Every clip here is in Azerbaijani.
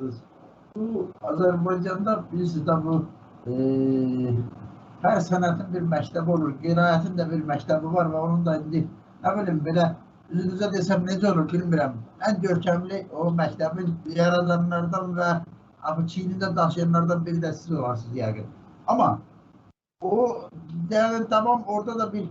danışdınız. Bu Azərbaycanda bilirsiniz də bu e, hər sənətin bir məktəbi olur. Qiraətin də bir məktəbi var və onun da indi nə bilim belə üzünüzə desəm necə olur bilmirəm. Ən görkəmli o məktəbin yaradanlardan və abi çiynində daşıyanlardan biri də siz olarsınız yəqin. Amma o yəni tamam orada da bir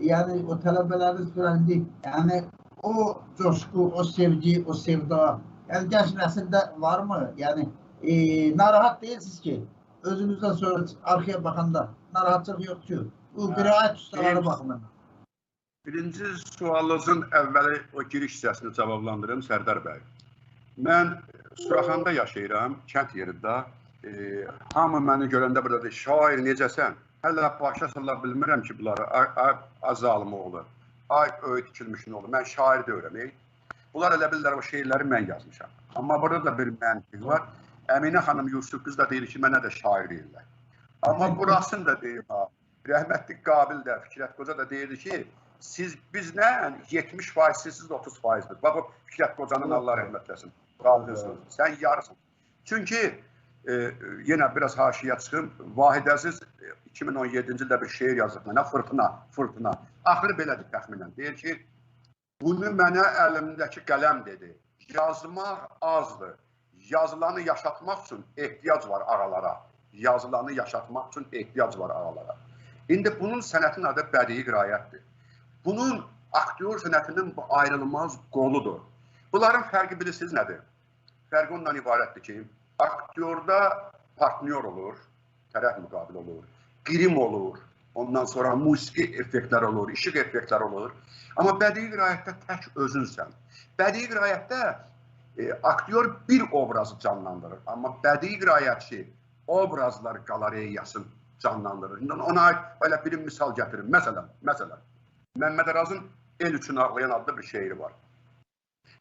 yani o tələbələriniz falan indi yəni o coşku, o sevgi, o sevda yani genç nesilde var mı? Yani e, narahat değilsiniz ki özünüzden sonra arkaya bakanda narahatçılık yok ki. Bu qiraət ustaları baxımından. Birinci sualınızın əvvəli o giriş hissəsini cavablandırım Sərdar bəy. Mən Suraxanda yaşayıram, kənd yerində. E, hamı məni görəndə burada deyir, şair necəsən? Hələ başa sala bilmirəm ki, bunları ay, ay, azalımı olur. Ay öy tikilmiş nə olur? Mən şair deyirəm. Ey. Bunlar elə bilirlər o şeirləri mən yazmışam. Amma burada da bir məntiq var. Əminə xanım Yusuf qız da deyir ki, mənə də şair deyirlər. Amma burasını da deyim ha. Rəhmətli Qabil də, Fikrət Qoca da deyirdi ki, siz bizlə 70 faiz, siz 30 faizdir. Bax o Fikrət Qocanın Allah rəhmət eləsin. Razısınız. Sən yarısın. Çünki e, yenə biraz haşiyə çıxım. Vahid Əziz 2017-ci ildə bir şeir yazıb mənə, fırtına, fırtına. Axırı belədir təxminən. Deyir ki, bunu mənə əlimdəki qələm dedi. Yazmaq azdır. Yazılanı yaşatmaq üçün ehtiyac var aralara. Yazılanı yaşatmaq üçün ehtiyac var aralara. İndi bunun sənətin adı bədii qirayətdir. Bunun aktyor sənətinin bu ayrılmaz qoludur. Bunların fərqi bilirsiniz nədir? Fərqi ondan ibarətdir ki, aktyorda partnyor olur, tərəf müqabil olur, qirim olur, ondan sonra musiqi effektlər olur, işıq effektlər olur. Amma bədii qirayətdə tək özünsən. Bədii qirayətdə e, aktyor bir obrazı canlandırır, amma bədii qirayətçi obrazlar qalereyasını canlandırır. İndi ona aid belə bir misal gətirim. Məsələn, məsələn, Məmməd Arazın El üçün ağlayan adlı bir şeiri var.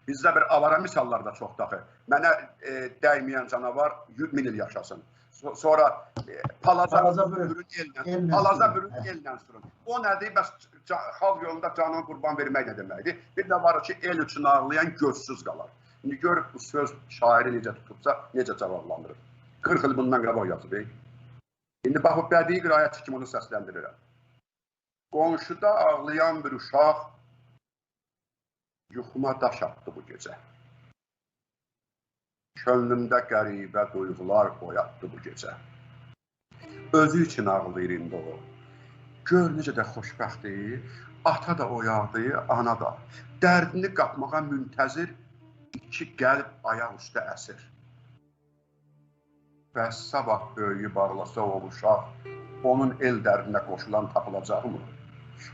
Bizdə bir avara misallar da çox daxı. Mənə e, dəyməyən canavar 100 min il yaşasın. So sonra e, palaza, Palaza bürün, ellə palaza bürün ellə sürün. O nədir? Bəs xalq yolunda canını qurban vermək nə deməkdir? Bir də var ki, el üçün ağlayan gözsüz qalar. İndi gör bu söz şairi necə tutubsa, necə cavablandırır. 40 il bundan qabaq yazıb. İndi bax, o bədii qirayətçi kimi onu səsləndirirəm. Qonşuda ağlayan bir uşaq yuxuma daş atdı bu gecə. Könlümdə qəribə duyğular oyatdı bu gecə. Özü üçün ağlayır indi o. Gör necə də xoşbəxtdir. Ata da oyaqdı, ana da. Dərdini qapmağa müntəzir iki qəlb ayaq üstə əsir. Bəs sabah böyüyüb ağlasa o uşaq, onun el dərdinə qoşulan tapılacaqmı?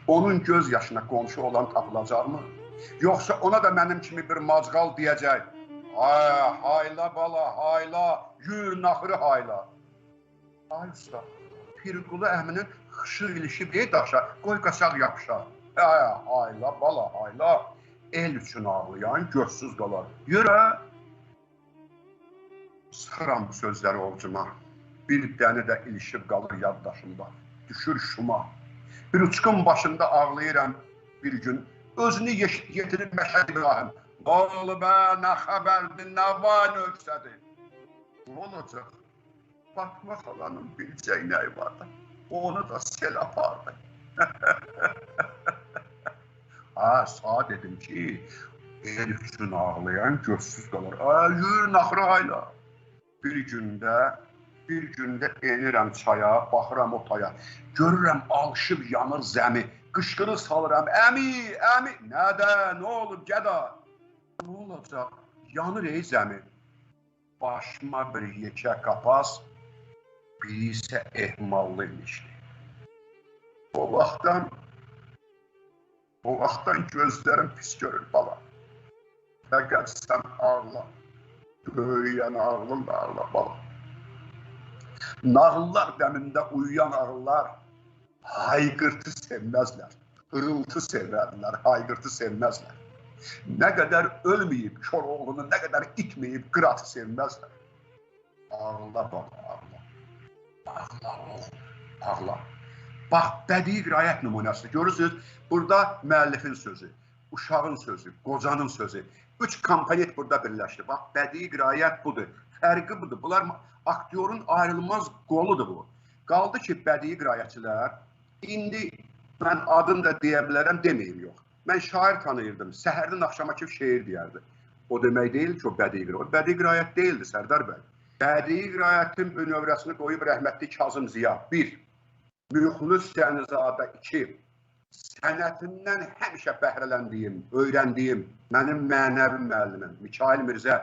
Onun göz yaşına qonşu olan tapılacaqmı? Yoxsa ona da mənim kimi bir macqal deyəcək. Ay, hayla bala, hayla, yür naxırı hayla. Ay usta, Pirqulu əminin xışı ilişib ey daşa, qoy qaçaq yapışa. Ay, hayla bala, hayla. El üçün ağlayan gözsüz qalar. Yürə. Sıxıram bu sözləri ovcuma. Bir dəni də ilişib qalır yaddaşımda. Düşür şuma. Bir uçqun başında ağlayıram bir gün. Özünü yetirir Məşəd İbrahim. Nə olub bə, nə xəbərdir, nə var növsədir. Ne olacaq? Fatma xalanın biləcək nəyi vardı. Onu da sel apardı. ha, sağ dedim ki, el üçün ağlayan gözsüz qalır. Ay, yürü naxırı hayla. Bir gündə, bir gündə enirəm çaya, baxıram o taya. Görürəm alışıb yanır zəmi. Qışqırıq salıram, əmi, əmi. Nədə, nə olub, gəda? Nə olacaq? Yanır ey zəmi. Başıma bir yekə qapaz, biri isə ehmallı imişdi. O vaxtdan, o vaxtdan gözlərim pis görür bala. Fəqət sən ağla. Böyüyən ağlın da ağla bala. Nağıllar dəmində uyuyan ağıllar hayqırtı sevməzlər. Hırıltı sevərlər, hayqırtı sevməzlər. Nə qədər ölməyib Koroğlunu, nə qədər itməyib Qıratı sevməzlər. Ağla baba, ağla. Ağla oğul, ağla. Bax, bədii qirayət nümunəsi. Görürsünüz, burada müəllifin sözü, uşağın sözü, qocanın sözü. Üç komponent burada birləşdi. Bax, bədii qirayət budur. fərqi budur. Bunlar aktyorun ayrılmaz qoludur bu. Qaldı ki, bədii qirayətçilər indi mən adını da deyə bilərəm, deməyim yox. Mən şair tanıyırdım. Səhərdən axşama kimi şeir deyərdi. O demək deyil ki, o bədii qirayət. O bədii qirayət deyildi Sərdar bəy. Bədii qirayətin önövrəsini qoyub rəhmətli Kazım Ziya. 1. Müxlis Sənizadə 2. Sənətindən həmişə bəhrələndiyim, öyrəndiyim mənim mənəvi müəllimim Mikail Mirzə,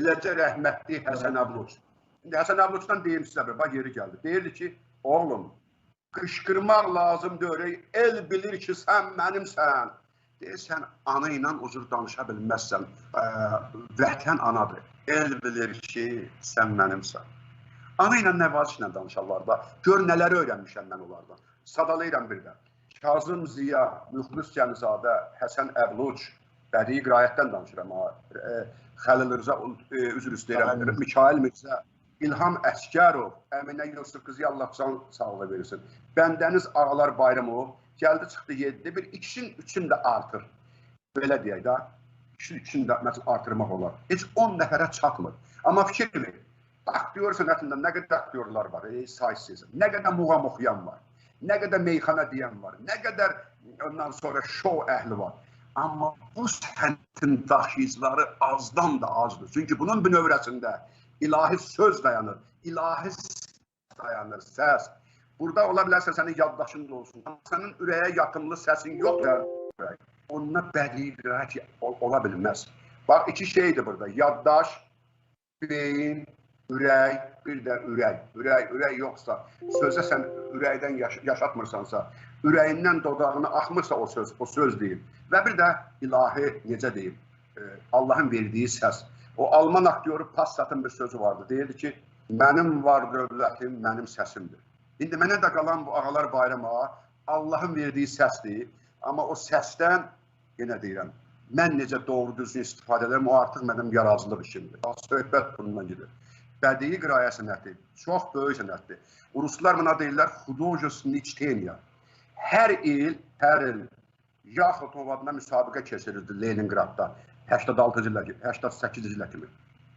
eləcə rəhmətli Həsən Əbluç. İndi Həsən Əbluçdan deyim sizə bir, bax yeri gəldi. Deyirdi ki, oğlum, qışqırmaq lazımdır. El bilir ki, sən mənimsən. Deyirsən, ana ilə uzur danışa bilməzsən. Ə, vətən anadır. El bilir ki, sən mənimsən. Ana ilə nəvazişlə danışarlar da. Gör nələri öyrənmişəm mən onlardan. Sadalayıram bir də. Kazım Ziya, Müxlis Gənizadə, Həsən Əbluç, bədii qirayətdən danışıram. E, Xəlil Rıza, e, üzr istəyirəm, Mikail Mirzə, İlham Əskərov, Əminə Yusuf qızı Allah can sağlığı verirsin. Bəndəniz Ağalar Bayramov gəldi çıxdı 7 bir ikisinin üçün də artır. Belə deyək də, ikisinin üçün də məsəl artırmaq olar. Heç 10 nəfərə çatmır. Amma fikir verin. Aktyor sənətində nə qədər aktyorlar var, ey saysız. Nə qədər muğam oxuyan var. Nə qədər meyxana deyən var. Nə qədər ondan sonra şou əhli var. Amma bu sənətin daşıyıcıları azdan da azdır. Çünki bunun bünövrəsində ilahi söz dayanır, ilahi dayanır, səs. Burada ola bilərsə sənin yaddaşın da olsun. Sənin ürəyə yatımlı səsin yoxdur. Onunla bədii qirayət ola bilməz. Bax, iki şeydir burada. Yaddaş, beyin, ürək, bir də ürək. Ürək, ürək yoxsa, sözə sən ürəkdən yaş yaşatmırsansa, ürəyindən dodağına axmırsa o söz, o söz deyil. Və bir də ilahi, necə deyim, Allahın verdiyi səs. O Alman aktyoru Passatın bir sözü vardı. Deyirdi ki, mənim var dövlətim, mənim səsimdir. İndi mənə də qalan bu ağalar bayrama Allahın verdiyi səsdir. Amma o səsdən yenə deyirəm, mən necə doğru düzgün istifadə edirəm, o artıq mənim yarazılıq işimdir. Söhbət bundan gedir. Bədii qirayə sənəti çox böyük sənətdir. Ruslar buna deyirlər xudojesniçteniya. Hər il, hər il Yaxutov adına müsabiqə keçirildi Leningradda 86-cı ilə, 88-ci ilə kimi.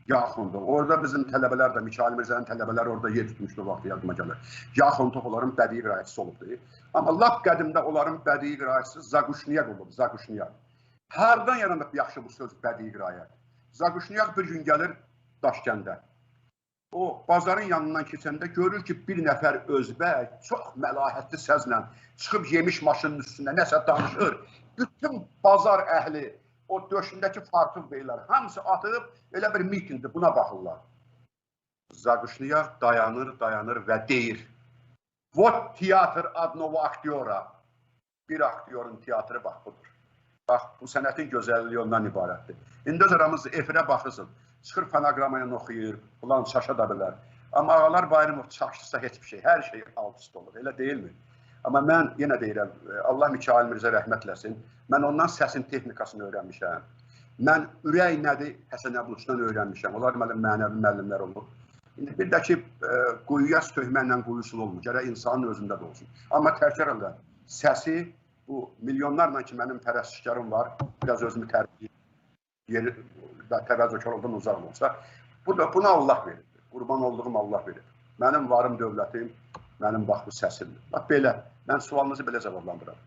Yaxındır. Orada bizim tələbələr də, Mikail Mirzənin tələbələri orada yer tutmuşdu vaxtı yadıma gəlir. Yaxındır onların bədii qirayətçisi olubdu. Amma lap qədimdə onların bədii qirayətçisi Zaquşniyak olub, Zaquşniyak. Hardan yaranıb yaxşı bu söz bədii qirayət? Zaquşniyak bir gün gəlir Daşkəndə. O bazarın yanından keçəndə görür ki, bir nəfər özbək çox məlahətli səzlə çıxıb yemiş maşının üstündə nəsə danışır. Bütün bazar əhli o döşündəki fartuq beylər hamısı atıb elə bir mitingdir, buna baxırlar. Zaqışlıyar dayanır, dayanır və deyir, Vot teatr adnova aktyora. Bir aktyorun teatrı bax budur. Bax, bu sənətin gözəlliyi ondan ibarətdir. İndi öz aramızda efirə baxırsın, çıxır fonoqramaya oxuyur, ulan şaşa da bilər. Amma ağalar Bayramov çaşdırsa heç bir şey, hər şey alt üst olur, elə deyilmi? Amma mən yenə deyirəm, e, Allah Mikail Mirzə rəhmət eləsin. Mən ondan səsin texnikasını öyrənmişəm. Mən ürək nədir Həsən Əbluçdan öyrənmişəm. Onlar mənim mənəvi müəllimlər olub. İndi bir də ki, e, quyuya töhmənlə quyusul olmur. Gərək insanın özündə də olsun. Amma təkrar səsi bu milyonlarla ki mənim pərəstişkarım var. Biraz özümü tərbiyə yeri və təvəzzökarlıqdan uzaq olsa, bu da buna Allah verir. Qurban olduğum Allah verir. Mənim varım dövlətim, mənim bax bu səsimdir. Bax belə, mən sualınızı belə cavablandırıram.